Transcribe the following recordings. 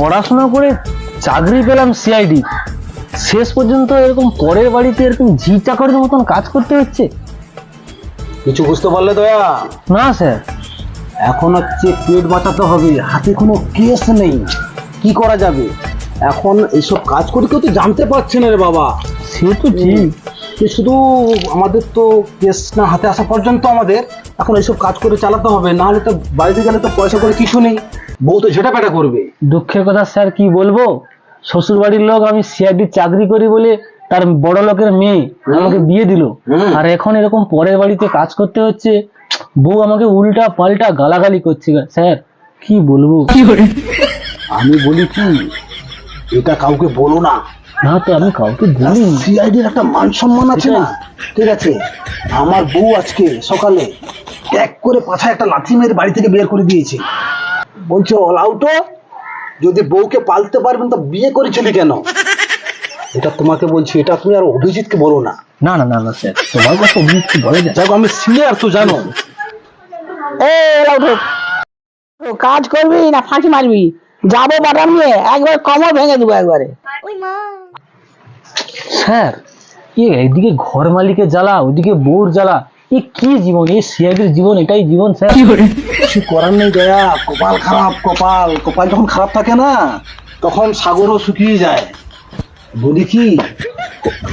পড়াশোনা করে চাকরি পেলাম সিআইডি শেষ পর্যন্ত এরকম পরের বাড়িতে এরকম ঝি চাকরের মতন কাজ করতে হচ্ছে? কিছু বুঝতে পারলে দয়া? না স্যার। এখন হচ্ছে পেট বাঁচাতে হবে হাতে কোনো কেস নেই। কি করা যাবে? এখন এইসব কাজ করে কেউ তো জানতে পারছে না রে বাবা। সে তো ঠিক। যে শুধু আমাদের তো কেস না হাতে আসা পর্যন্ত আমাদের। এখন এইসব কাজ করে চালাতে হবে না হলে তো বাড়িতে গেলে তো পয়সা করে কিছু নেই। বউ তো ঝেটা পেটা করবে। দুঃখের কথা স্যার কি বলব? শ্বশুর বাড়ির লোক আমি সিআইডি চাকরি করি বলে তার বড় লোকের মেয়ে আমাকে বিয়ে দিল। আর এখন এরকম পরের বাড়িতে কাজ করতে হচ্ছে বউ আমাকে উল্টা পাল্টা গালাগালি করছে স্যার কি বলব? আমি বলি কি এটা কাউকে বলো না। না তো আমি কাউকে বলিনি। সিআইডির একটা মান সম্মান আছে না? ঠিক আছে। আমার বউ আজকে সকালে ট্যাগ করে পাছায় একটা লাথি মেরে বাড়ি থেকে বের করে দিয়েছে। বলছে অলাউ তো যদি বউকে পালতে পারবেন তো বিয়ে করেছিলি কেন? এটা তোমাকে বলছি এটা তুমি আর অভিজিৎকে বলো না। না না না না স্যার তোমার কাছে অভিযোগ কি বলে যায়। দেখো আমি সিনিয়র তো জানো। এ কাজ করবি না ফাঁকি মারবি? যাব বাটার নিয়ে একবার কমর ভেঙে দেবো একবারে। স্যার এ এদিকে ঘর মালিকের জ্বালা ওদিকে বউর জ্বালা। এ কি জীবন? এই সিআইডির জীবন এটাই জীবন স্যার। কিছু করার নেই দয়া কপাল খারাপ কপাল। কপাল যখন খারাপ থাকে না তখন সাগরও শুকিয়ে যায়। বলি কি ক-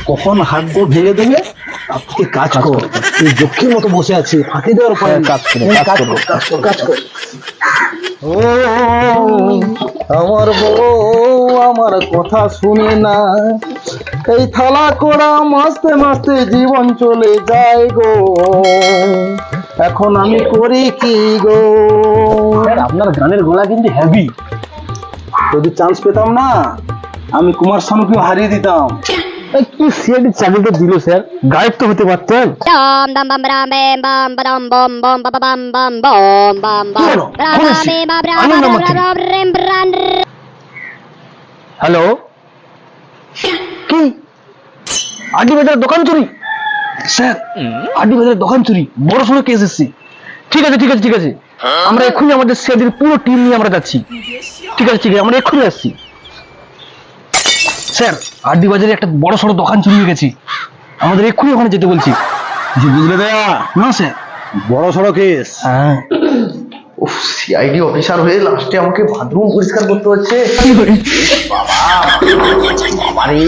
কখন হাত গোড় ভেঙে দেবে? থেকে কাজ কর যক্ষীর মতো বসে আছে ফাঁকি দেওয়ার পরে হ্যাঁ, কাজ করো, কাজ করো, কর কাজ কর কাজ কর। ও আমার বউ আমার কথা শুনে না। এই থালা কোড়া মাসতে মাসতে জীবন চলে যায় গো। এখন আমি করি কি গো? আপনার গানের গলা কিন্তু হেভি যদি চান্স পেতাম না আমি কুমার শানুকেও হারিয়ে দিতাম। হ্যালো কি আড্ডি বাজারের দোকান চুরি স্যার আডি বাজারের দোকান চুরি বড় সড়ো কেস এসেছে ঠিক আছে ঠিক আছে ঠিক আছে আমরা এক্ষুনি আমাদের সেদের পুরো টিম নিয়ে আমরা যাচ্ছি ঠিক আছে ঠিক আছে আমরা এক্ষুনি আসছি স্যার আড্ডি বাজারে একটা বড় সড়ো দোকান চুরি হয়ে গেছি। আমাদের এক্ষুনি ওখানে যেতে বলছি। জি বুঝলে দয়া না স্যার। বড় সড়ো কেস। হ্যাঁ। উফ সিআইডি অফিসার হয়ে লাস্টে আমাকে বাথরুম পরিষ্কার করতে হচ্ছে। বাবা বাবারে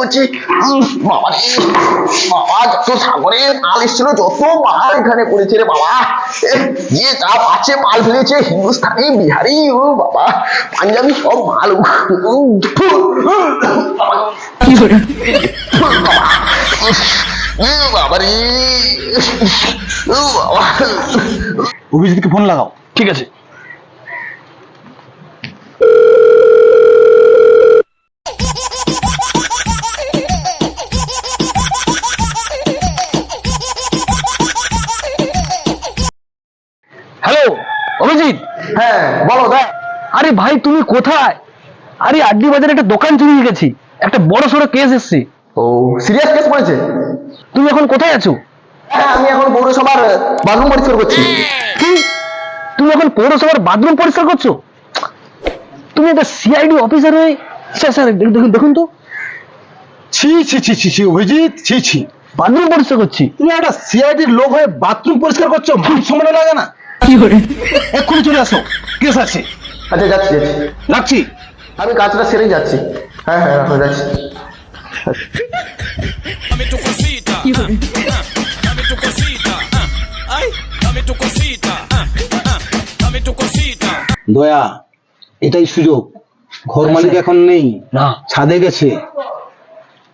হচ্ছে উফ, বাবারে বাবা যত সাগরের মাল এসেছিল যত মাল এখানে পড়েছে রে বাবা। যে যা পাচ্ছে মাল ফেলেছে হিন্দুস্তানি বিহারি ও বাবা। পাঞ্জাবি সব মাল। বাবা, বাবা। অভিজিৎকে ফোন লাগাও। ঠিক আছে। আরে ভাই তুমি কোথায়? আরে আড্ডি বাজারে একটা দোকান চুরি হয়ে গেছি। একটা বড় সড়ো কেস এসছে। ও সিরিয়াস কেস পড়েছে? তুমি এখন কোথায় আছো? হ্যাঁ আমি এখন পৌরসভার বাথরুম পরিষ্কার করছি। কি? তুমি এখন পৌরসভার বাথরুম পরিষ্কার করছ? তুমি একটা সিআইডি অফিসার হয়ে স্যার স্যার দেখুন দেখুন- দেখুন তো। ছি ছি ছি ছি ছি অভিজিৎ ছি ছি। বাথরুম পরিষ্কার করছি। তুমি একটা সিআইডির লোক হয়ে বাথরুম পরিষ্কার করছ মান সম্মান লাগে না। কি করে? এক্ষুনি চলে আসো। কেস আছে। আচ্ছা যাচ্ছি যাচ্ছি। রাখছি আমি কাজটা সেরেই যাচ্ছি। হ্যাঁ হ্যাঁ যাচ্ছি। Dame tu cosita. দয়া এটাই সুযোগ। ঘর মালিক এখন নেই না। ছাদে গেছে।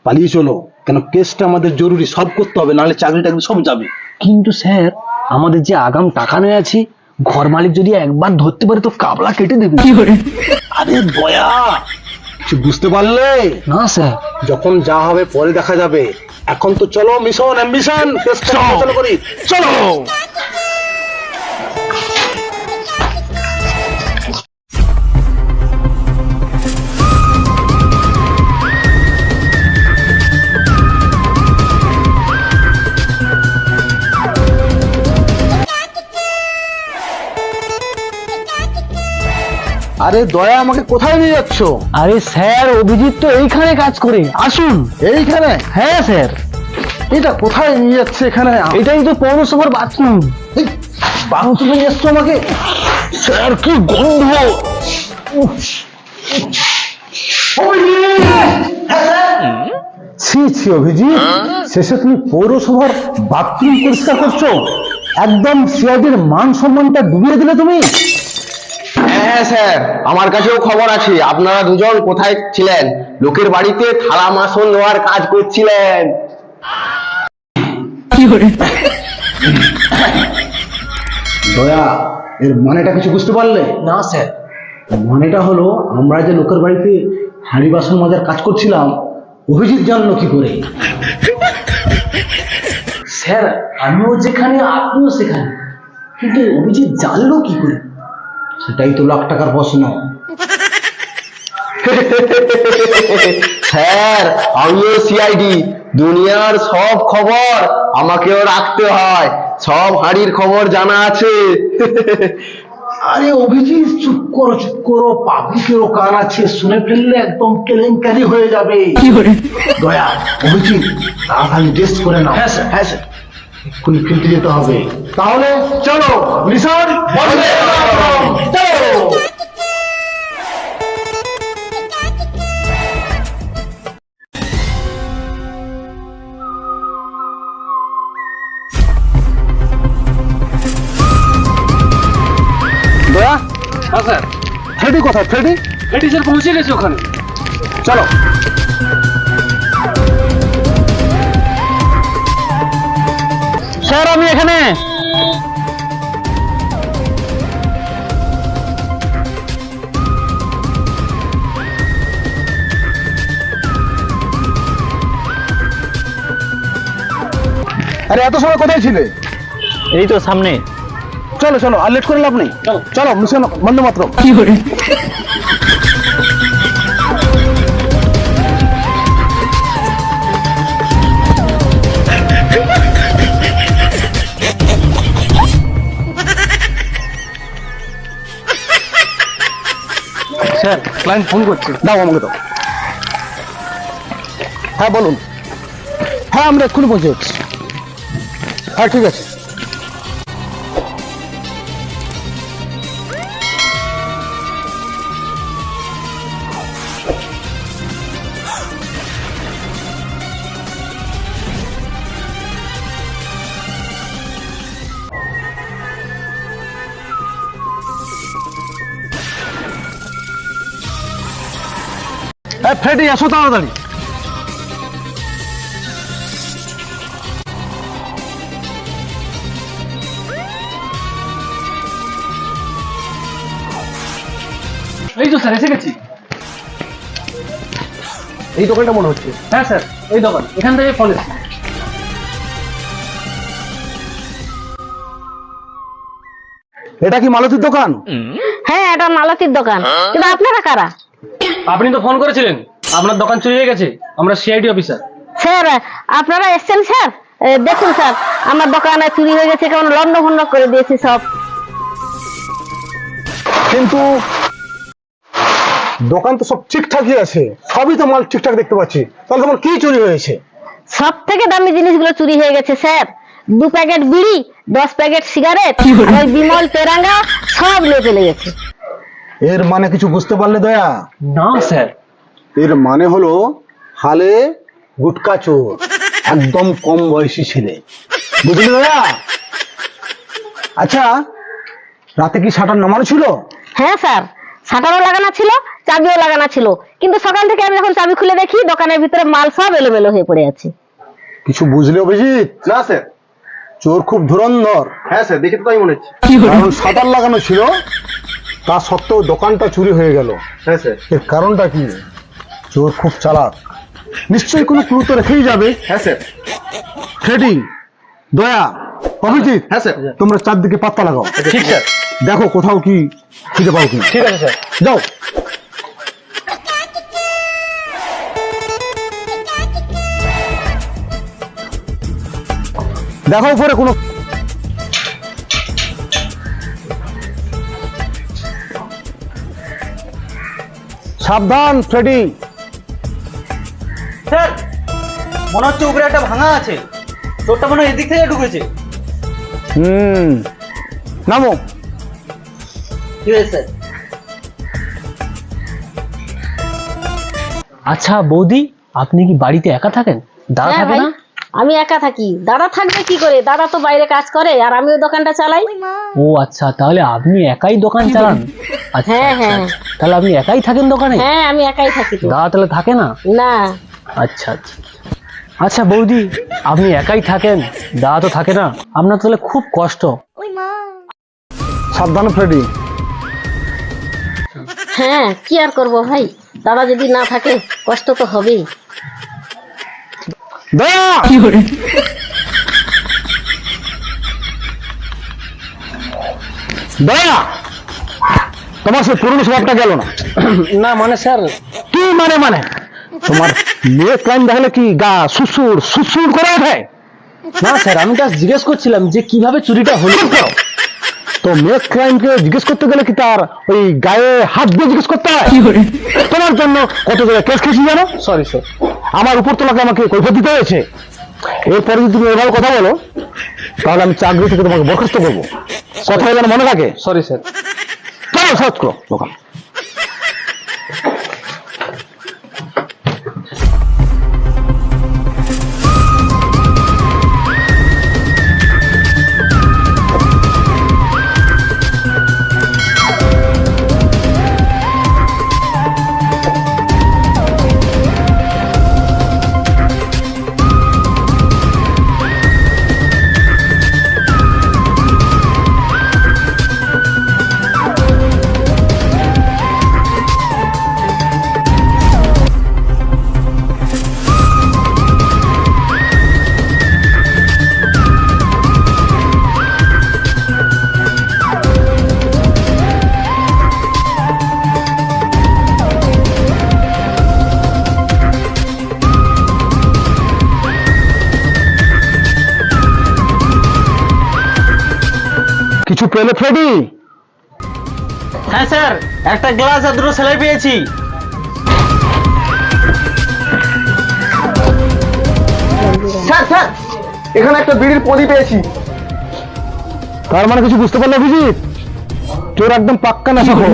পালিয়ে চলো কেন কেসটা আমাদের জরুরি সব করতে হবে নাহলে চাকরি টাকরি সব যাবে। কিন্তু স্যার আমাদের যে আগাম টাকা নিয়ে আছি ঘর মালিক যদি একবার ধরতে পারে তো কাবলা কেটে দেবে। কি করে? আরে দয়া! কিছু বুঝতে পারলে? না স্যার। যখন যা হবে পরে দেখা যাবে। এখন তো চলো মিশন অ্যাম্বিশন করি। চলো! আরে দয়া আমাকে কোথায় নিয়ে যাচ্ছ? আরে স্যার অভিজিৎ তো এইখানে কাজ করে। আসুন। এইখানে? হ্যাঁ স্যার। এটা কোথায় নিয়ে যাচ্ছে এখানে? এটাই তো পৌরসভার বাথরুম। বাথরুমে নিয়ে এসছো আমাকে? স্যার কি গন্ধ! ছি ছি অভিজিৎ। শেষে তুমি পৌরসভার বাথরুম পরিষ্কার করছ। একদম সিআইডির মান সম্মানটা ডুবিয়ে দিলে তুমি। হ্যাঁ স্যার আমার কাছেও খবর আছে। আপনারা দুজন কোথায় ছিলেন? লোকের বাড়িতে থালা মাসন নেওয়ার কাজ করছিলেন। দয়া এর মানেটা কিছু বুঝতে পারলে? না স্যার। মানেটা হলো আমরা যে লোকের বাড়িতে হাঁড়ি বাসন মাজার কাজ করছিলাম অভিজিৎ জানলো কি করে? স্যার আমিও যেখানে আপনিও সেখানে। কিন্তু অভিজিৎ জানলো কি করে? সেটাই তো লাখ টাকার প্রশ্ন। স্যার আমিও সিআইডি দুনিয়ার সব খবর আমাকেও রাখতে হয়। সব হাড়ির খবর জানা আছে। আরে অভিজিৎ চুপ করো চুপ করো পাবলিকেরও কান আছে শুনে ফেললে একদম কেলেঙ্কারি হয়ে যাবে। দয়া অভিজিৎ তাড়াতাড়ি টেস্ট করে নাও। হ্যাঁ স্যার। হ্যাঁ স্যার। ফিল্টে যেতে হবে। তাহলে চলো ফ্রেডি কোথায়? ফ্রেডি এটি স্যার পৌঁছে গেছে ওখানে। চলো। স্যার আমি এখানে। আরে এত সময় কোথায় ছিলে? এই তো সামনে। চলো চলো আর লেট করে লাভ নেই। চলো। চলো মিশন বন্ধ মাত্র স্যার ক্লায়েন্ট ফোন করছে দাও আমাকে দাও। হ্যাঁ বলুন। হ্যাঁ আমরা এক্ষুনি পৌঁছে যাচ্ছি। হ্যাঁ ঠিক আছে। হ্যাঁ ফ্রেডি এসো তাড়াতাড়ি। এই তো স্যার এসে গেছি। এই দোকানটা মনে হচ্ছে। হ্যাঁ স্যার এই দোকান এখান থেকে ফোন এসেছে। এটা কি মালতীর দোকান? হ্যাঁ এটা মালতির দোকান। কিন্তু আপনারা কারা? আপনি তো ফোন করেছিলেন। আপনার দোকান চুরি হয়ে গেছে। আমরা সিআইডি অফিসার স্যার আপনারা এসছেন স্যার? দেখুন স্যার আমার দোকানে চুরি হয়ে গেছে কেমন লন্ড ভন্ড করে দিয়েছি সব। কিন্তু দোকান তো সব ঠিকঠাকই আছে। সবই তো মাল ঠিকঠাক দেখতে পাচ্ছি। তাহলে তোমার কি চুরি হয়েছে? সব থেকে দামি জিনিসগুলো চুরি হয়ে গেছে স্যার। দু প্যাকেট বিড়ি দশ প্যাকেট সিগারেট আর ওই বিমল তেরাঙ্গা সব নিয়ে চলে গেছে এর মানে কিছু বুঝতে পারলে দয়া? না স্যার। এর মানে হলো হালে গুটকা চোর একদম কম বয়সী ছেলে। বুঝলি দয়া? আচ্ছা রাতে কি শাটার নামানো ছিল? হ্যাঁ স্যার। শাটারও লাগানো ছিল চাবিও লাগানো ছিল। কিন্তু সকাল থেকে আমি যখন চাবি খুলে দেখি দোকানের ভিতরে মাল সব এলোমেলো হয়ে পড়ে আছে। কিছু বুঝলে অভিজিৎ? না স্যার। চোর খুব ধুরন্ধর। হ্যাঁ স্যার দেখে তো তাই মনে হচ্ছে। কারণ শাটার লাগানো ছিল তা সত্ত্বেও দোকানটা চুরি হয়ে গেল। হ্যাঁ স্যার। এর কারণটা কি? চোর খুব চালাক। নিশ্চয়ই কোনো ক্লু তো রেখেই যাবে। হ্যাঁ স্যার। ফ্রেডি দয়া অভিজিৎ হ্যাঁ স্যার। তোমরা চারদিকে পাত্তা লাগাও। ঠিক স্যার। দেখো কোথাও কি খুঁজে পাও কি। ঠিক আছে স্যার। যাও। দেখো উপরে কোনো সাবধান ফ্রেডি। স্যার মনে হচ্ছে উপরে একটা ভাঙা আছে। চোরটা মনে হয় এদিক থেকে ঢুকেছে। হুম। নামো। ঠিক আছে স্যার। আচ্ছা বৌদি আপনি কি বাড়িতে একা থাকেন? দাদা হ্যাঁ থাকে ভাই না আমি একা থাকি। দাদা থাকবে কি করে? দাদা তো বাইরে কাজ করে আর আমিও দোকানটা চালাই। ও আচ্ছা তাহলে আপনি একাই দোকান চালান? আচ্ছা হ্যাঁ, আচ্ছা, হ্যাঁ। আচ্ছা। তাহলে আপনি একাই থাকেন দোকানে? হ্যাঁ আমি একাই থাকি তো। দাদা তাহলে থাকে না? না। আচ্ছা আচ্ছা। আচ্ছা বৌদি আপনি একাই থাকেন? দাদা তো থাকে না। আপনার তাহলে খুব কষ্ট। সাবধান ফ্রেডি। হ্যাঁ কি আর করব ভাই? দাদা যদি না থাকে কষ্ট তো হবেই। দয়া! দয়া! তোমার সে পুরনো স্বভাবটা গেল না। না মানে স্যার। কি মানে মানে? তোমার মেয়ে ক্লাইম দেখলে কি গা সুসুর সুসুর করে ওঠে? না স্যার আমি জাস্ট জিজ্ঞেস করছিলাম যে কীভাবে চুরিটা হলো। তো মেয়ে ক্লাইমকে জিজ্ঞেস করতে গেলে কি তার ওই গায়ে হাত দিয়ে জিজ্ঞেস করতে হয়? তোমার জন্য কত জায়গায় কেস খেয়েছি জানো? সরি স্যার আমার উপর তোমাকে আমাকে কৈফত দিতে হয়েছে। এরপরে যদি তুমি এভাবে কথা বলো তাহলে আমি চাকরি থেকে তোমাকে বরখাস্ত করব। কথা যেন মনে থাকে? সরি স্যার চলো সার্চ করো দোকান কিছু পেলে ফ্রেডি হ্যাঁ স্যার একটা গ্লাস আর দুটো সেলাই পেয়েছি। স্যার স্যার এখানে একটা বিড়ির পদি পেয়েছি। তার মানে কিছু বুঝতে পারলে অভিজিৎ? তোর একদম পাক্কা নেশা খোর।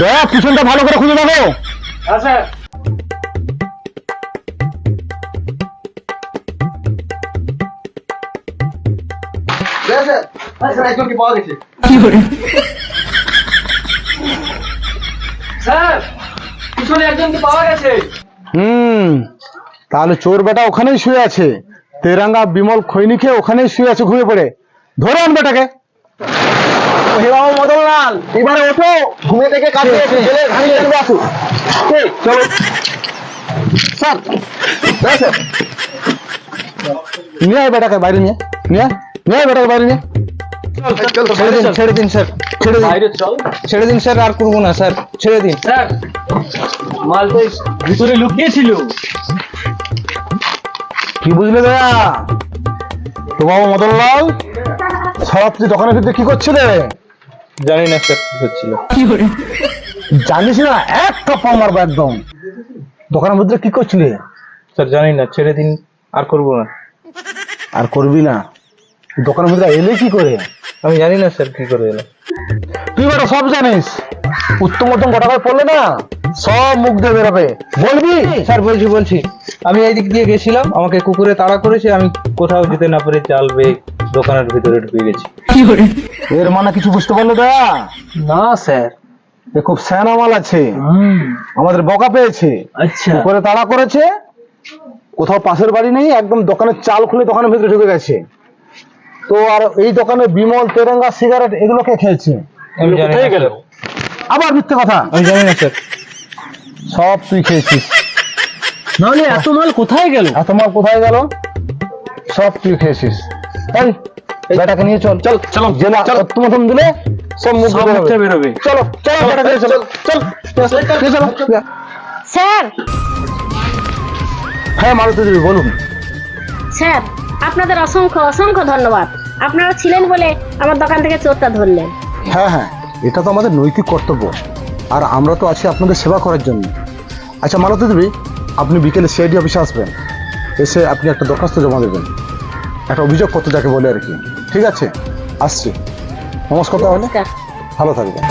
দয়া পিছনটা ভালো করে খুঁজে দেখো। হ্যাঁ স্যার। স্যার স্যার স্যার একজনকে পাওয়া গেছে। স্যার পিছনে একজনকে পাওয়া গেছে। হুম তাহলে চোর বেটা ওখানেই শুয়ে আছে। তেরাঙ্গা বিমল খৈনিকে ওখানেই শুয়ে আছে ঘুমিয়ে পড়ে। ধরে আন বেটাকে। হেরাও মদনলাল এবারে ওঠো। ঘুমে থেকে কাজে এসে জেলের ঘানি চলে আসো। চলো। Sir sir sir. নিয়ে আয় বেটাকে বাইরে নিয়ে। নিয়ে নিয়ে আয় বেটাকে বাইরে নিয়ে। ছেড়ে দিন স্যার আর করব না স্যার ছেড়ে দিন। মাল তো ভিতরে লুকিয়েছিল কি বুঝলে দয়া তো মদনলাল সরাত্রি দোকানের ভিতরে কি করছিলে জানি না স্যার কি হচ্ছিল জানিস না এক টপা মারবো একদম দোকানের ভিতরে কি করছিলে স্যার জানি না ছেড়ে দিন আর করব না আর করবি না দোকানের ভিতরে এলে কি করে আমি জানি না স্যার কি করে এলো। তুই বেটা সব জানিস। উত্তম উত্তম কথা করে পড়লে না? সব মুখ দিয়ে বেরোবে। বলবি? স্যার বলছি বলছি। আমি এই দিক দিয়ে গেছিলাম আমাকে কুকুরে তাড়া করেছে আমি কোথাও যেতে না পেরে চাল বেগ দোকানের ভিতরে ঢুকে গেছি। এর মানে কিছু বুঝতে পারল দয়া? না স্যার। এ খুব স্যানা মাল আছে আমাদের বকা পেয়েছে। আচ্ছা। করে তাড়া করেছে। কোথাও পাশের বাড়ি নেই একদম দোকানের চাল খুলে দোকানের ভিতরে ঢুকে গেছে। তো আর এই দোকানে বিমল তেরঙ্গা সিগারেট এগুলো কে খেয়েছে। আবার মিথ্যে কথা। আমি জানি না স্যার। সব তুই খেয়েছিস। নাহলে এত মাল কোথায় গেল? আর তোমার কোথায় গেল? সব তুই খেয়েছিস। তাই বেটাকে নিয়ে চল। চল চলো জেলা তোমার দিলে সব মুখ সব বেরোবে। চলো চলো বেটাকে চলো চল। চল চলো। স্যার। হ্যাঁ মারুতি দেবী বলুন। স্যার আপনাদের অসংখ্য অসংখ্য ধন্যবাদ। আপনারা ছিলেন বলে আমার দোকান থেকে চোরটা ধরলেন। হ্যাঁ হ্যাঁ এটা তো আমাদের নৈতিক কর্তব্য। আর আমরা তো আছি আপনাদের সেবা করার জন্য। আচ্ছা মালতী দেবী আপনি বিকেলে সিআইডি অফিসে আসবেন। এসে আপনি একটা দরখাস্ত জমা দেবেন। একটা অভিযোগ করতে যাকে বলে আর কি। ঠিক আছে? আসছি। নমস্কার তাহলে। ভালো থাকবেন।